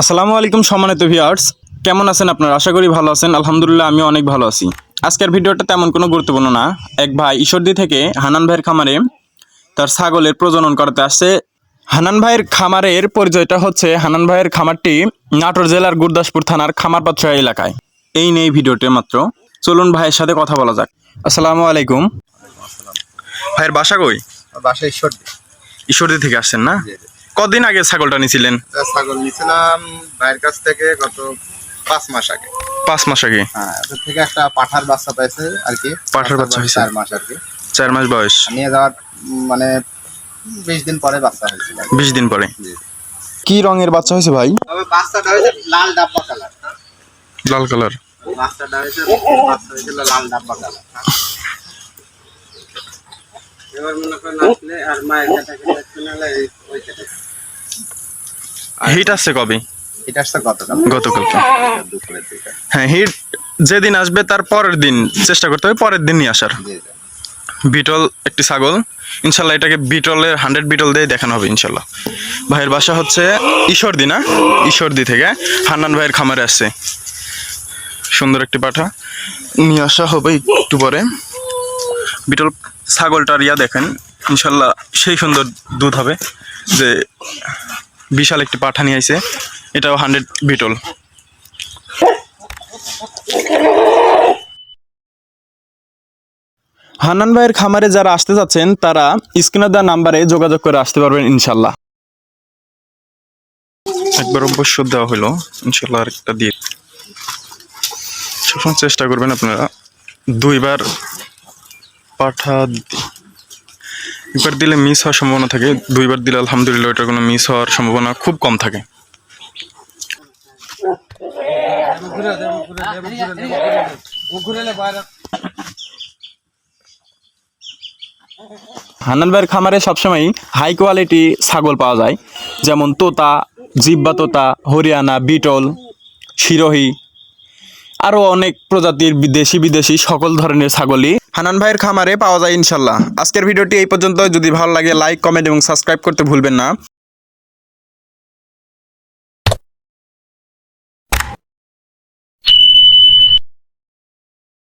আসসালামু আলাইকুম সম্মানিত ভিউয়ার্স। কেমন আছেন আপনারা? আশা করি ভালো আছেন। আলহামদুলিল্লাহ আমি অনেক ভালো আছি। আজকের ভিডিওটা তেমন কোনো গুরুত্বপূর্ণ না। এক ভাই ঈশ্বরদী থেকে হানান ভাইয়ের খামারে তার ছাগলের প্রজনন করতে আসছে। হানান ভাইয়ের খামারের পরিচয়টা হচ্ছে হানান ভাইয়ের খামারটি নাটোর জেলার গুরদাসপুর থানার খামারপাত্রা এলাকায়। এই নেই ভিডিওটি মাত্র। চলুন ভাইয়ের সাথে কথা বলা যাক। আসসালামু আলাইকুম। ভাইয়ের বাসা কই? বাসা ঈশ্বর ঈশ্বরদী থেকে আসছেন না? কদিন আগে ছাগলটা নিয়েছিলেন ছাগল নিয়েছিলাম ভাইয়ের কাছ থেকে গত পাঁচ মাস আগে। পাঁচ মাস আগে? হ্যাঁ থেকে একটা পাঠার বাচ্চা পাইছে আর কি। পাঠার বাচ্চা হয়েছে? চার মাস আর কি। চার মাস বয়স? নিয়ে যাওয়ার মানে বিশ দিন পরে বাচ্চা হয়েছিল বিশ দিন পরে? জি। কি রঙের বাচ্চা হয়েছে ভাই? তবে বাচ্চাটা হয়েছে লাল ডাব্বা কালার। লাল কালার। বাচ্চাটা হয়েছে বাচ্চা হয়েছিল লাল ডাব্বা কালার। এবার মনে করেন আসলে আর মায়ের কাছে ওই কাছে হিট আসছে কবে? আসছে গতকাল। হ্যাঁ হিট যেদিন আসবে তার পরের দিন চেষ্টা করতে হবে পরের দিনই আসার। বিটল একটি ছাগল। ইনশাল্লাহ এটাকে বিটলের হান্ড্রেড বিটল দিয়ে দেখানো হবে ইনশাল্লাহ। ভাইয়ের বাসা হচ্ছে ঈশ্বরদী না? ঈশ্বরদী থেকে হান্নান ভাইয়ের খামারে আসছে। সুন্দর একটি পাঠা। নিয়ে আসা হবে একটু পরে। বিটল ছাগলটার ইয়া দেখেন ইনশাল্লাহ সেই সুন্দর দুধ হবে যে বিশাল একটি পাঠা নিয়ে আইছে। এটাও হান্ড্রেড বিটল। হান্নান ভাইয়ের খামারে যারা আসতে যাচ্ছেন তারা স্ক্রিনে দেওয়া নাম্বারে যোগাযোগ করে আসতে পারবেন, ইনশাল্লাহ। একবার অবশ্য দেওয়া হলো ইনশাল্লাহ আরেকটা দিয়ে। সবসময় চেষ্টা করবেন আপনারা দুইবার পাঠা একবার দিলে মিস হওয়ার সম্ভাবনা থাকে, দুইবার দিলে আলহামদুলিল্লাহ ওটার কোনো মিস হওয়ার সম্ভাবনা খুব কম থাকে। হান্নান খামারে সবসময় হাই কোয়ালিটি ছাগল পাওয়া যায়। যেমন তোতা, জিব্বা তোতা, হরিয়ানা, বিটল, শিরোহী আরও অনেক প্রজাতির বিদেশি বিদেশি সকল ধরনের ছাগলই হানান ভাইয়ের খামারে পাওয়া যায় ইনশাল্লাহ। আজকের ভিডিওটি এই পর্যন্ত। যদি ভালো লাগে লাইক কমেন্ট এবং সাবস্ক্রাইব করতে ভুলবেন না।